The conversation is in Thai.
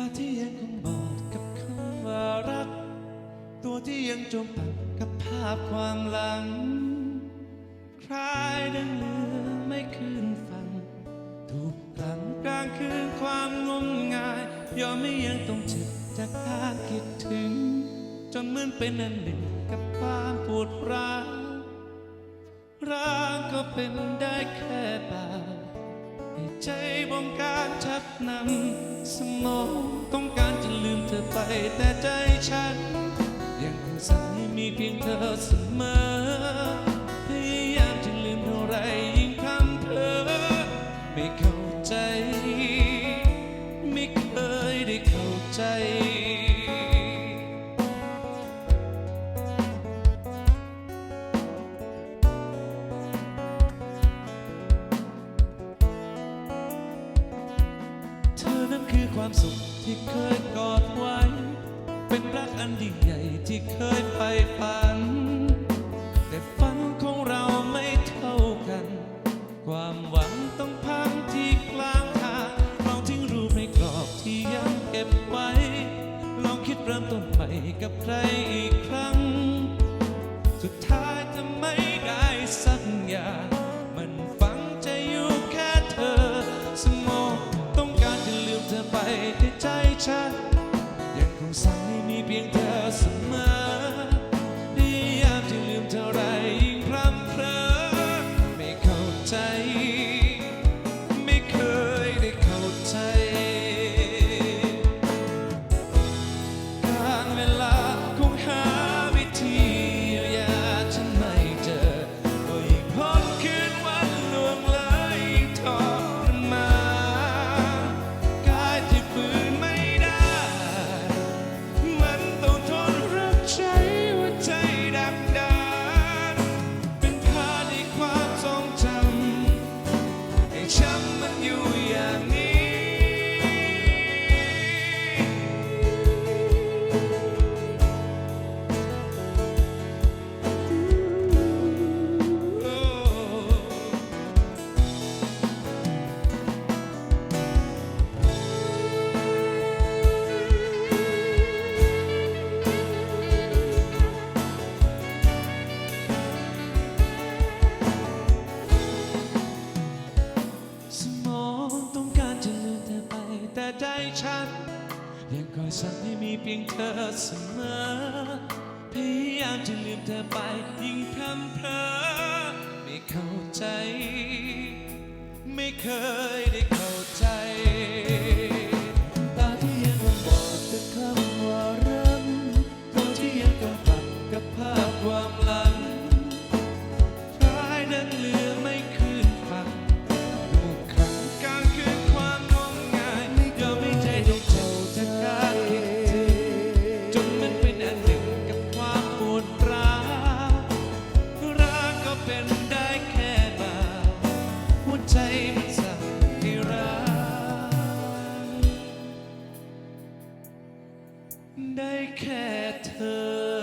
าที่ยังคงบอดกับคำว่ารัก ตัวที่ยังจมปักกับภาพความหลัง คลายดังเรือไม่คืนฝั่งถูกกลั่นกลางคืนความงมงาย ยอมไม่ยังต้องเจ็บจากการคิดถึง จนเหมือนเป็นอันหนึ่งกับความปวดร้าวร่างก็เป็นได้แค่เปล่า ใจบงการชักนำสมองต้องการจะลืมเธอไปแต่ใจฉัน ยังคงสั่งให้มีเพียงเธอเสมอพยายามจะลืมเท่าไร ความสุขที่เคยกอดไว้ เป็นรักอันยิ่งใหญ่ที่เคยไปฝัน แต่ฝันของเราไม่เท่ากัน ความหวังต้องพังที่กลางทางลองทิ้งรูปในกรอบที่ยังเก็บไว้ ลองคิดเริ่มต้นใหม่กับใครอีกครั้ง ที่ใจฉัน แต่ใจฉัน ยังคอยสั่งให้มีเพียงเธอเสมอ พยายามจะลืมเธอไปยิ่งพร่ำเพลอไม่เข้าใจ ไม่เคยได้เข้าใจตาที่ยังคงบอดกับคำว่ารักตัวที่ยังต้องปักกับภาพ มันเป็นอันหนึ่งกับความปวดร้าวรักก็เป็นได้แค่บ่าวหัวใจมันสั่งให้รักได้แค่เธอ